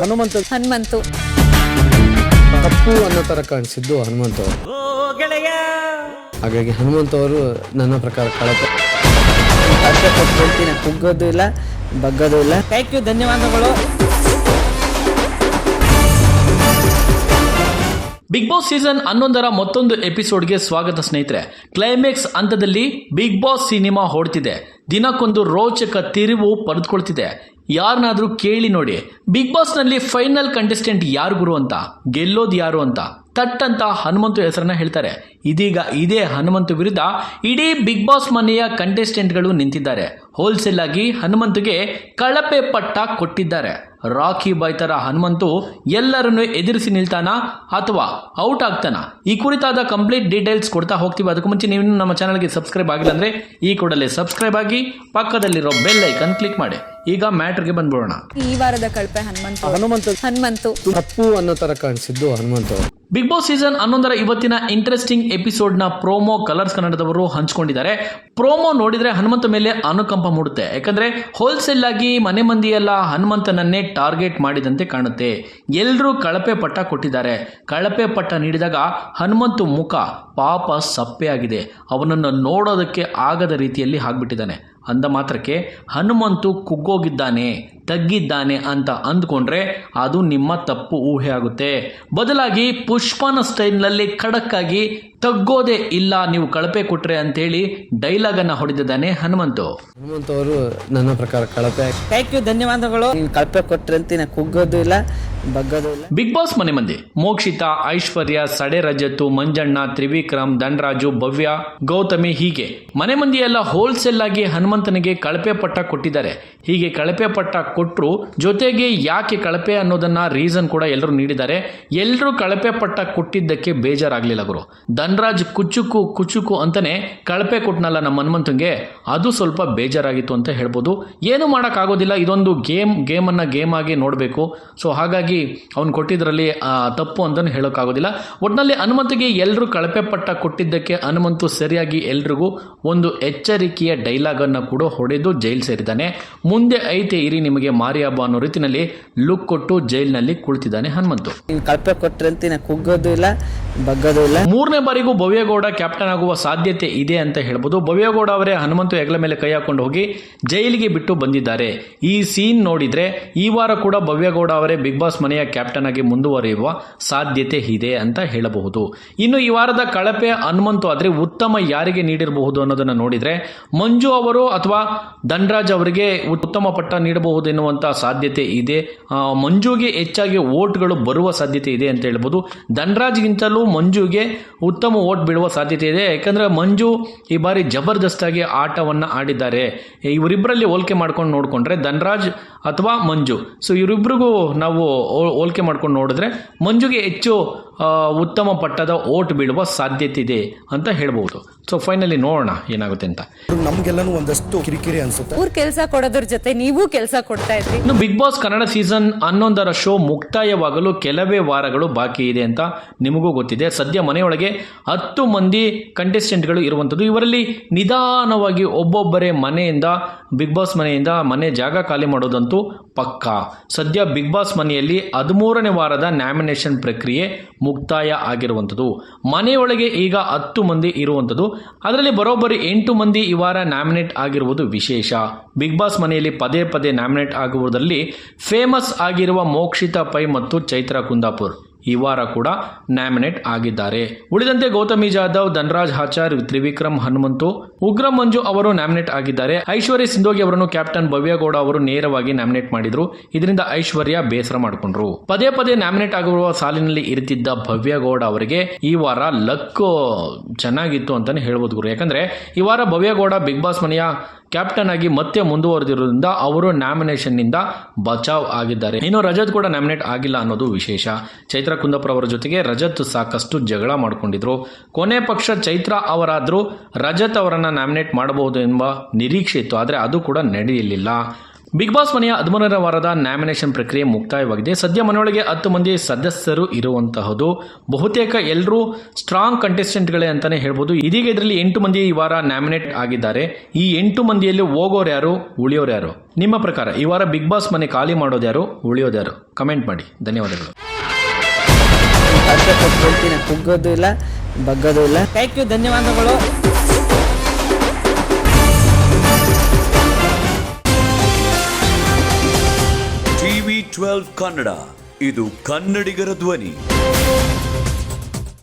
ಹನುಮಂತು. ಹನುಮಂತ. ತಪ್ಪು ಅನ್ನೋ ತರ ಕಾಣಿಸಿದ್ದು ಹನುಮಂತ ಅವರು. ಹಾಗಾಗಿ ಹನುಮಂತ ಅವರು ನನ್ನ ಪ್ರಕಾರ ಕಳಪೆ. ಕುಗ್ಗೋದು ಇಲ್ಲ ಬಗ್ಗೋದು ಇಲ್ಲ. ಥ್ಯಾಂಕ್ ಯು ಧನ್ಯವಾದಗಳು. ಬಿಗ್ ಬಾಸ್ ಸೀಸನ್ ಹನ್ನೊಂದರ ಮತ್ತೊಂದು ಎಪಿಸೋಡ್ಗೆ ಸ್ವಾಗತ ಸ್ನೇಹಿತರೆ. ಕ್ಲೈಮ್ಯಾಕ್ಸ್ ಹಂತದಲ್ಲಿ ಬಿಗ್ ಬಾಸ್ ಸಿನಿಮಾ ಹೊಡ್ತಿದೆ ದಿನಕ್ಕೊಂದು ರೋಚಕ ತಿರುವು ಪಡೆದುಕೊಳ್ತಿದೆ. ಯಾರನ್ನಾದರೂ ಕೇಳಿ ನೋಡಿ. ಬಿಗ್ ಬಾಸ್ನಲ್ಲಿ ಫೈನಲ್ ಕಂಟೆಸ್ಟೆಂಟ್ ಯಾರು ಗುರು ಅಂತ? ಗೆಲ್ಲೋದು ಯಾರು ಅಂತ? ತಟ್ ಅಂತ ಹನುಮಂತು ಹೆಸರನ್ನ ಹೇಳ್ತಾರೆ. ಇದೀಗ ಇದೇ ಹನುಮಂತು ವಿರುದ್ಧ ಇಡೀ ಬಿಗ್ ಬಾಸ್ ಮನೆಯ ಕಂಟೆಸ್ಟೆಂಟ್ಗಳು ನಿಂತಿದ್ದಾರೆ. ಹೋಲ್ಸೇಲ್ ಆಗಿ ಹನುಮಂತುಗೆ ಕಳಪೆ ಪಟ್ಟ ಕೊಟ್ಟಿದ್ದಾರೆ. ರಾಕಿ ಬಾಯ್ ತರ ಹನುಮಂತು ಎಲ್ಲರನ್ನು ಎದುರಿಸಿ ನಿಲ್ತಾನ ಅಥವಾ ಔಟ್ ಆಗ್ತಾನ? ಈ ಕುರಿತಾದ ಕಂಪ್ಲೀಟ್ ಡೀಟೇಲ್ಸ್ ಕೊಡ್ತಾ ಹೋಗ್ತೀವಿ. ಅದಕ್ಕೂ ಮುಂಚೆ ನೀವು ಇನ್ನೂ ನಮ್ಮ ಚಾನಲ್ಗೆ ಸಬ್ಸ್ಕ್ರೈಬ್ ಆಗಿಲ್ಲ ಅಂದ್ರೆ ಈ ಕೂಡಲೇ ಸಬ್ಸ್ಕ್ರೈಬ್ ಆಗಿ ಪಕ್ಕದಲ್ಲಿರೋ ಬೆಲ್ ಐಕನ್ ಕ್ಲಿಕ್ ಮಾಡಿ. ಈಗ ಮ್ಯಾಟ್ರಿಗೆ ಬಂದ್ಬಿಡೋಣ. ಈ ವಾರದ ಕಳಪೆ ಹನುಮಂತ. ಹನುಮಂತ ಹನುಮಂತು. ತಪ್ಪು ಅನ್ನೋ ತರ ಕಾಣಿಸಿದ್ದು ಹನುಮಂತ ಬಿಗ್ ಬಾಸ್ ಸೀಸನ್ ಹನ್ನೊಂದರ ಇವತ್ತಿನ ಇಂಟ್ರೆಸ್ಟಿಂಗ್ ಎಪಿಸೋಡ್ನ ಪ್ರೋಮೋ ಕಲರ್ಸ್ ಕನ್ನಡದವರು ಹಂಚಿಕೊಂಡಿದ್ದಾರೆ. ಪ್ರೋಮೋ ನೋಡಿದ್ರೆ ಹನುಮಂತ ಮೇಲೆ ಅನುಕಂಪ ಮೂಡುತ್ತೆ. ಯಾಕಂದ್ರೆ ಹೋಲ್ಸೇಲ್ ಆಗಿ ಮನೆ ಮಂದಿಯೆಲ್ಲ ಹನುಮಂತನನ್ನೇ ಟಾರ್ಗೆಟ್ ಮಾಡಿದಂತೆ ಕಾಣುತ್ತೆ. ಎಲ್ಲರೂ ಕಳಪೆ ಪಟ್ಟ ಕೊಟ್ಟಿದ್ದಾರೆ. ಕಳಪೆ ಪಟ್ಟ ನೀಡಿದಾಗ ಹನುಮಂತು ಮುಖ ಪಾಪ ಸಪ್ಪೆ ಆಗಿದೆ. ಅವನನ್ನು ನೋಡೋದಕ್ಕೆ ಆಗದ ರೀತಿಯಲ್ಲಿ ಆಗ್ಬಿಟ್ಟಿದ್ದಾನೆ. ಅಂದ ಮಾತ್ರಕ್ಕೆ ಹನುಮಂತು ಕುಗ್ಗೋಗಿದ್ದಾನೆ. ತಗ್ಗಿದ್ದಾನೆ ಅಂತ ಅಂದ್ಕೊಂಡ್ರೆ ಅದು ನಿಮ್ಮ ತಪ್ಪು ಊಹೆ ಆಗುತ್ತೆ. ಬದಲಾಗಿ ಪುಷ್ಪನ ಸ್ಟೈಲ್ನಲ್ಲಿ ಖಡಕ್ ಆಗಿ ತಗ್ಗೋದೇ ಇಲ್ಲ ನೀವು ಕಳಪೆ ಕೊಟ್ರೆ ಅಂತೇಳಿ ಡೈಲಾಗ್ ಅನ್ನ ಹೊಡೆದಿದ್ದಾನೆ ಹನುಮಂತು. ಹನುಮಂತ ಅವರು ನನ್ನ ಪ್ರಕಾರ ಕಳಪೆ ಥ್ಯಾಂಕ್ ಯು ಧನ್ಯವಾದಗಳು. ನೀವು ಕಳಪೆ ಅಂತ ಕುಗ್ಗೋದು ಇಲ್ಲ ಬಗ್ಗೋದು ಇಲ್ಲ. ಬಿಗ್ ಬಾಸ್ ಮನೆ ಮಂದಿ. ಮೋಕ್ಷಿತಾ ಐಶ್ವರ್ಯ ಸಡೆ ರಜತ್ತು ಮಂಜಣ್ಣ ತ್ರಿವಿಕ್ರಮ್ ಧನರಾಜು ಭವ್ಯ ಗೌತಮಿ ಹೀಗೆ. ಮನೆ ಮಂದಿ ಎಲ್ಲ ಹೋಲ್ಸೇಲ್ ಆಗಿ ಹನುಮಂತನಿಗೆ ಕಳಪೆ ಪಟ್ಟ ಕೊಟ್ಟಿದ್ದಾರೆ. ಹೀಗೆ ಕಳಪೆ ಪಟ್ಟ ಕೊಟ್ಟರು ಜೊತೆಗೆ ಯಾಕೆ ಕಳಪೆ ಅನ್ನೋದನ್ನ ರೀಸನ್ ಕೂಡ ಎಲ್ಲರೂ ನೀಡಿದ್ದಾರೆ. ಎಲ್ಲರೂ ಕಳಪೆ ಪಟ್ಟ ಕೊಟ್ಟಿದ್ದಕ್ಕೆ ಬೇಜಾರಾಗ್ಲಿಲ್ಲ ಗುರು. ಧನರಾಜ್ ಕುಚ್ಚುಕು ಕುಚ್ಚುಕು ಅಂತಾನೆ ಕಳಪೆ ಕೊಟ್ಟನಲ್ಲ ನಮ್ಮ ಹನುಮಂತಂಗೆ. ಅದು ಸ್ವಲ್ಪ ಬೇಜಾರಾಗಿತ್ತು ಅಂತ ಹೇಳ್ಬೋದು. ಏನು ಮಾಡೋಕ್ಕಾಗೋದಿಲ್ಲ. ಇದೊಂದು ಗೇಮ್ ಗೇಮನ್ನು ಗೇಮ್ ಆಗಿ ನೋಡಬೇಕು. ಸೊ ಹಾಗಾಗಿ ಅವ್ನು ಕೊಟ್ಟಿದ್ರಲ್ಲಿ ಆ, ತಪ್ಪು ಅಂತಲೂ ಹೇಳೋಕ್ಕಾಗೋದಿಲ್ಲ. ಒಟ್ಟಿನಲ್ಲಿ ಹನುಮಂತಿಗೆ ಎಲ್ಲರೂ ಕಳಪೆ ಪಟ್ಟ ಕೊಟ್ಟಿದ್ದಕ್ಕೆ ಹನುಮಂತು ಸರಿಯಾಗಿ ಎಲ್ರಿಗೂ ಒಂದು ಎಚ್ಚರಿಕೆಯ ಡೈಲಾಗನ್ನು ಕೂಡ ಹೊಡೆದು ಜೈಲ್ ಸೇರಿದ್ದಾನೆ. ಮುಂದೆ ಐತೆ ಇರಿ ನಿಮಗೆ ಮಾರಿ ಹಬ್ಬ ಅನ್ನೋ ರೀತಿಯಲ್ಲಿ ಲುಕ್ ಕೊಟ್ಟು ಜೈಲಿನಲ್ಲಿ ಕುಳಿತಿದ್ದಾನೆ ಹನುಮಂತು. ಕಳಪೆ ಕೊಟ್ಟರೆ ಕುಗ್ಗೋದು ಇಲ್ಲ ಬಗ್ಗೋದು ಇಲ್ಲ. ಮೂರನೇ ಬಾರಿಗೂ ಭವ್ಯಗೌಡ ಕ್ಯಾಪ್ಟನ್ ಆಗುವ ಸಾಧ್ಯತೆ ಇದೆ ಅಂತ ಹೇಳ್ಬೋದು. ಭವ್ಯಗೌಡ ಅವರೇ ಹನುಮಂತು ಹೆಗಲ ಮೇಲೆ ಕೈ ಹಾಕೊಂಡು ಹೋಗಿ ಜೈಲಿಗೆ ಬಿಟ್ಟು ಬಂದಿದ್ದಾರೆ. ಈ ಸೀನ್ ನೋಡಿದರೆ ಈ ವಾರ ಕೂಡ ಭವ್ಯಗೌಡ ಅವರೇ ಬಿಗ್ ಬಾಸ್ ಮನೆಯ ಕ್ಯಾಪ್ಟನ್ ಆಗಿ ಮುಂದುವರಿಯುವ ಸಾಧ್ಯತೆ ಇದೆ ಅಂತ ಹೇಳಬಹುದು. ಇನ್ನು ಈ ವಾರದ ಕಳಪೆ ಹನುಮಂತು ಆದರೆ ಉತ್ತಮ ಯಾರಿಗೆ ನೀಡಿರಬಹುದು ಅನ್ನೋದನ್ನು ನೋಡಿದರೆ ಮಂಜು ಅವರು ಅಥವಾ ಧನ್ರಾಜ್ ಅವರಿಗೆ ಉತ್ತಮ ಪಟ್ಟ ನೀಡಬಹುದು ಎನ್ನುವಂಥ ಸಾಧ್ಯತೆ ಇದೆ. ಮಂಜುಗೆ ಹೆಚ್ಚಾಗಿ ಓಟ್ಗಳು ಬರುವ ಸಾಧ್ಯತೆ ಇದೆ ಅಂತ ಹೇಳ್ಬೋದು. ಧನ್ರಾಜ್ಗಿಂತಲೂ ಮಂಜುಗೆ ಉತ್ತಮ ಓಟ್ ಬೀಳುವ ಸಾಧ್ಯತೆ ಇದೆ. ಯಾಕಂದರೆ ಮಂಜು ಈ ಬಾರಿ ಜಬರ್ದಸ್ತಾಗಿ ಆಟವನ್ನು ಆಡಿದ್ದಾರೆ. ಇವರಿಬ್ಬರಲ್ಲಿ ಹೋಲಿಕೆ ಮಾಡ್ಕೊಂಡು ನೋಡಿಕೊಂಡ್ರೆ ಧನ್ರಾಜ್ ಅಥವಾ ಮಂಜು. ಸೊ ಇವರಿಬ್ಬರಿಗೂ ನಾವು ಹೋಲಿಕೆ ಮಾಡ್ಕೊಂಡು ನೋಡಿದ್ರೆ ಮಂಜುಗೆ ಹೆಚ್ಚು ಉತ್ತಮ ಪಟ್ಟದ ಓಟ್ ಬೀಳುವ ಸಾಧ್ಯತೆ ಇದೆ ಅಂತ ಹೇಳ್ಬೋದು. ಸೊ ಫೈನಲಿ ನೋಡೋಣ ಏನಾಗುತ್ತೆ ಅಂತ. ನಮ್ಗೆಲ್ಲನೂ ಒಂದಷ್ಟು ಕಿರಿಕಿರಿ ಅನ್ಸುತ್ತೆ. ಊರ್ ಕೆಲಸ ಕೊಡೋದ್ರ ಜೊತೆ ನೀವು ಕೆಲಸ ಕೊಡ್ತಾ ಇದ್ರಿ. ಇನ್ನು ಬಿಗ್ ಬಾಸ್ ಕನ್ನಡ ಸೀಸನ್ ಹನ್ನೊಂದರ ಶೋ ಮುಕ್ತಾಯವಾಗಲು ಕೆಲವೇ ವಾರಗಳು ಬಾಕಿ ಇದೆ ಅಂತ ನಿಮಗೂ ಗೊತ್ತಿದೆ. ಸದ್ಯ ಮನೆಯೊಳಗೆ ಹತ್ತು ಮಂದಿ ಕಂಟೆಸ್ಟೆಂಟ್ಗಳು ಇರುವಂಥದ್ದು. ಇವರಲ್ಲಿ ನಿಧಾನವಾಗಿ ಒಬ್ಬೊಬ್ಬರೇ ಮನೆಯಿಂದ ಬಿಗ್ ಬಾಸ್ ಮನೆಯಿಂದ ಮನೆ ಜಾಗ ಖಾಲಿ ಮಾಡೋದಂತೂ ಪಕ್ಕಾ. ಸದ್ಯ ಬಿಗ್ ಬಾಸ್ ಮನೆಯಲ್ಲಿ ಹದಿಮೂರನೇ ವಾರದ ನ್ಯಾಮಿನೇಷನ್ ಪ್ರಕ್ರಿಯೆ ಮುಕ್ತಾಯ ಆಗಿರುವಂಥದ್ದು. ಮನೆಯೊಳಗೆ ಈಗ ಹತ್ತು ಮಂದಿ ಇರುವಂಥದ್ದು. ಅದರಲ್ಲಿ ಬರೋಬ್ಬರಿ ಎಂಟು ಮಂದಿ ಈ ವಾರ ನ್ಯಾಮಿನೇಟ್ ಆಗಿರುವುದು ವಿಶೇಷ. ಬಿಗ್ ಬಾಸ್ ಮನೆಯಲ್ಲಿ ಪದೇ ಪದೇ ನ್ಯಾಮಿನೇಟ್ ಆಗುವುದರಲ್ಲಿ ಫೇಮಸ್ ಆಗಿರುವ ಮೋಕ್ಷಿತಾ ಪೈ ಮತ್ತು ಚೈತ್ರಾ ಕುಂದಾಪುರ್. ಈ ವಾರ ಕೂಡ ನ್ಯಾಮಿನೇಟ್ ಆಗಿದ್ದಾರೆ. ಉಳಿದಂತೆ ಗೌತಮಿ ಜಾಧವ್, ಧನರಾಜ್ ಆಚಾರ್ ತ್ರಿವಿಕ್ರಮ್ ಹನುಮಂತು, ಉಗ್ರ ಮಂಜು ಅವರು ನ್ಯಾಮಿನೇಟ್ ಆಗಿದ್ದಾರೆ. ಐಶ್ವರ್ಯ ಸಿಂಧೋಗಿ ಅವರನ್ನು ಕ್ಯಾಪ್ಟನ್ ಭವ್ಯಗೌಡ ಅವರು ನೇರವಾಗಿ ನ್ಯಾಮಿನೇಟ್ ಮಾಡಿದ್ರು. ಇದರಿಂದ ಐಶ್ವರ್ಯ ಬೇಸರ ಮಾಡಿಕೊಂಡ್ರು. ಪದೇ ಪದೇ ನ್ಯಾಮಿನೇಟ್ ಆಗಿರುವ ಸಾಲಿನಲ್ಲಿ ಇರುತ್ತಿದ್ದ ಭವ್ಯಗೌಡ ಅವರಿಗೆ ಈ ವಾರ ಲಕ್ ಚೆನ್ನಾಗಿತ್ತು ಅಂತಾನೆ ಹೇಳ್ಬೋದು ಗುರು. ಯಾಕಂದ್ರೆ ಈ ವಾರ ಭವ್ಯಗೌಡ ಬಿಗ್ ಬಾಸ್ ಮನೆಯ ಕ್ಯಾಪ್ಟನ್ ಆಗಿ ಮತ್ತೆ ಮುಂದುವರೆದಿರೋದ್ರಿಂದ ಅವರು ನಾಮಿನೇಷನ್ನಿಂದ ಬಚಾವ್ ಆಗಿದ್ದಾರೆ. ಇನ್ನು ರಜತ್ ಕೂಡ ನಾಮಿನೇಟ್ ಆಗಿಲ್ಲ ಅನ್ನೋದು ವಿಶೇಷ. ಚೈತ್ರ ಕುಂದಪುರ ಅವರ ಜೊತೆಗೆ ರಜತ್ ಸಾಕಷ್ಟು ಜಗಳ ಮಾಡಿಕೊಂಡಿದ್ರು. ಕೊನೆ ಪಕ್ಷ ಚೈತ್ರ ಅವರಾದರೂ ರಜತ್ ಅವರನ್ನ ನಾಮಿನೇಟ್ ಮಾಡಬಹುದು ಎಂಬ ನಿರೀಕ್ಷೆ ಇತ್ತು, ಆದರೆ ಅದು ಕೂಡ ನಡೆಯಲಿಲ್ಲ. ಬಿಗ್ ಬಾಸ್ ಮನೆಯ ಹದಿಮೂರನೇ ವಾರದ ನ್ಯಾಮಿನೇಷನ್ ಪ್ರಕ್ರಿಯೆ ಮುಕ್ತಾಯವಾಗಿದೆ. ಸದ್ಯ ಮನೆಯೊಳಗೆ ಹತ್ತು ಮಂದಿ ಸದಸ್ಯರು ಇರುವಂತಹದ್ದು ಬಹುತೇಕ ಎಲ್ಲರೂ ಸ್ಟ್ರಾಂಗ್ ಕಂಟೆಸ್ಟೆಂಟ್ಗಳೇ ಅಂತಾನೆ ಹೇಳ್ಬೋದು. ಇದೀಗ ಇದರಲ್ಲಿ ಎಂಟು ಮಂದಿ ಈ ವಾರ ನ್ಯಾಮಿನೇಟ್ ಆಗಿದ್ದಾರೆ. ಈ ಎಂಟು ಮಂದಿಯಲ್ಲಿ ಹೋಗೋರು ಯಾರು, ಉಳಿಯೋರು ಯಾರು? ನಿಮ್ಮ ಪ್ರಕಾರ ಈ ವಾರ ಬಿಗ್ ಬಾಸ್ ಮನೆ ಖಾಲಿ ಮಾಡೋದು ಯಾರು, ಉಳಿಯೋದು ಯಾರು? ಕಮೆಂಟ್ ಮಾಡಿ. ಧನ್ಯವಾದಗಳು. ಅರ್ಥ ಕೊಟ್ಟು ಹೇಳ್ತೀನಿ ಕುಗ್ಗೋದು ಇಲ್ಲ ಬಗ್ಗೋದು ಇಲ್ಲ ಥ್ಯಾಂಕ್ ಯು ಧನ್ಯವಾದಗಳು. ಟಿವಿ ಟ್ವೆಲ್ವ್ ಕನ್ನಡ, ಇದು ಕನ್ನಡಿಗರ ಧ್ವನಿ.